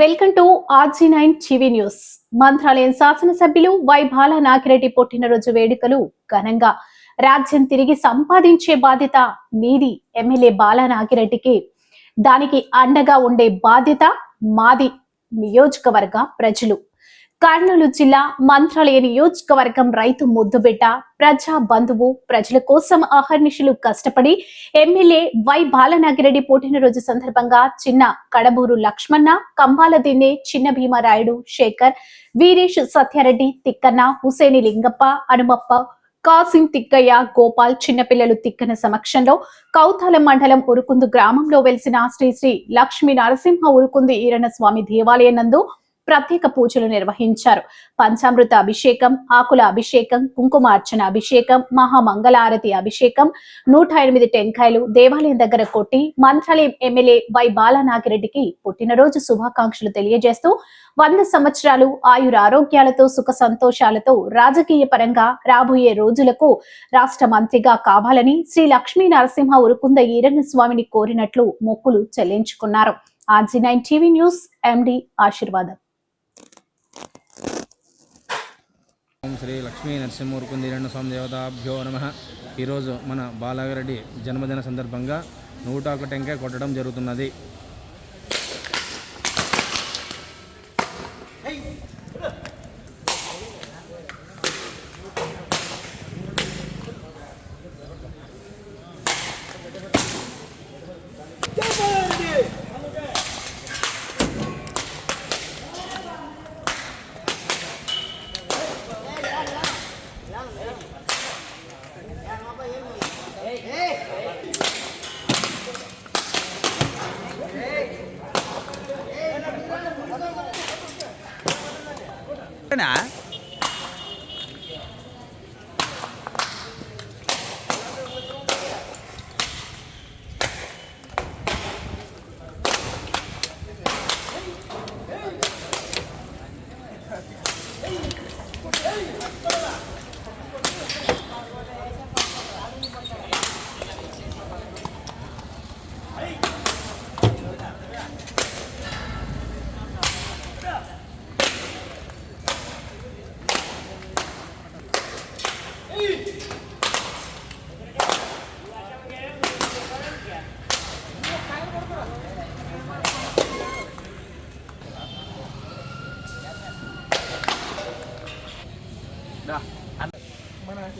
Welcome to RG nine TV news. Mantralayam శాసనసభ్యులు Y బాల నాగిరెడ్డి పుట్టినరోజు వేడుకలు ఘనంగా. రాజ్యం తిరిగి సంపాదించే బాధ్యత మీది ఎమ్మెల్యే బాల నాగిరెడ్డికి దానికి అండగా ఉండే బాధ్యత మాది నియోజకవర్గ ప్రజలు. కర్నూలు జిల్లా మంత్రాలయ నియోజకవర్గం రైతు ముద్దుబిడ్డ ప్రజా బంధువు ప్రజల కోసం అహర్నిశలు కష్టపడి ఎమ్మెల్యే వై బాలనాగిరెడ్డి పుట్టినరోజు సందర్భంగా చిన్న కడబూరు లక్ష్మణ కంబాల దిన్నే చిన్న భీమరాయుడు శేఖర్ వీరేష్ సత్యారెడ్డి తిక్కన్న హుసేని లింగప్ప హనుమప్ప కాసిం తిక్కయ్య గోపాల్ చిన్నపిల్లలు తిక్కన సమక్షంలో కౌతాల మండలం ఉరుకుందు గ్రామంలో వెలిసిన శ్రీ శ్రీ లక్ష్మీ నరసింహ ఉరుకుంది ఈరణ స్వామి దేవాలయం నందు ప్రత్యేక పూజలు నిర్వహించారు. పంచామృత అభిషేకం ఆకుల అభిషేకం కుంకుమార్చన అభిషేకం మహామంగళారతి అభిషేకం నూట ఎనిమిది టెంకాయలు దేవాలయం దగ్గర కొట్టి మంత్రాలయం ఎమ్మెల్యే వై బాలనాగిరెడ్డికి పుట్టినరోజు శుభాకాంక్షలు తెలియజేస్తూ వంద సంవత్సరాలు ఆయుర ఆరోగ్యాలతో సుఖ సంతోషాలతో రాజకీయ పరంగా రాబోయే రోజులకు రాష్ట్ర మంత్రిగా కావాలని శ్రీ లక్ష్మీ నరసింహ ఉరుకుంద ఈరన్న స్వామిని కోరినట్లు మొక్కులు చెల్లించుకున్నారు. RG nine TV news MD Ashirvadam. ఓం శ్రీ లక్ష్మీ నరసింహూరుకుంది రెండు స్వామి దేవతాభ్యో నమ. ఈరోజు మన బాలాగరెడ్డి జన్మదిన సందర్భంగా నూట ఒక టెంకాయ కొట్టడం జరుగుతున్నది. మన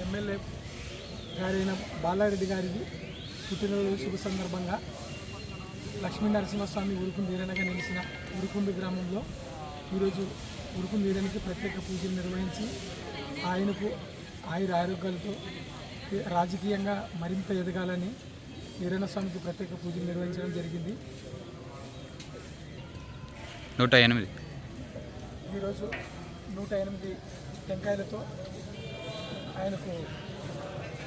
ఎమ్మెల్యే గారైన బాలారెడ్డి గారిది పుట్టినరోజు శుభ సందర్భంగా లక్ష్మీ నరసింహస్వామి ఉరుకుంది ఈరనగా నిలిచిన ఉరుకుంది గ్రామంలో ఈరోజు ఉరుకుంది ఈరనికి ప్రత్యేక పూజలు నిర్వహించి ఆయనకు ఆయుర ఆరోగ్యాలతో రాజకీయంగా మరింత ఎదగాలని ఈరణ స్వామికి ప్రత్యేక పూజలు నిర్వహించడం జరిగింది. నూట ఎనిమిది. ఈరోజు నూట ఎనిమిది టెంకాయలతో ఆయనకు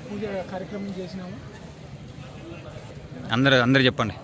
పూజ కార్యక్రమం చేసినాము. అందరు అందరు చెప్పండి.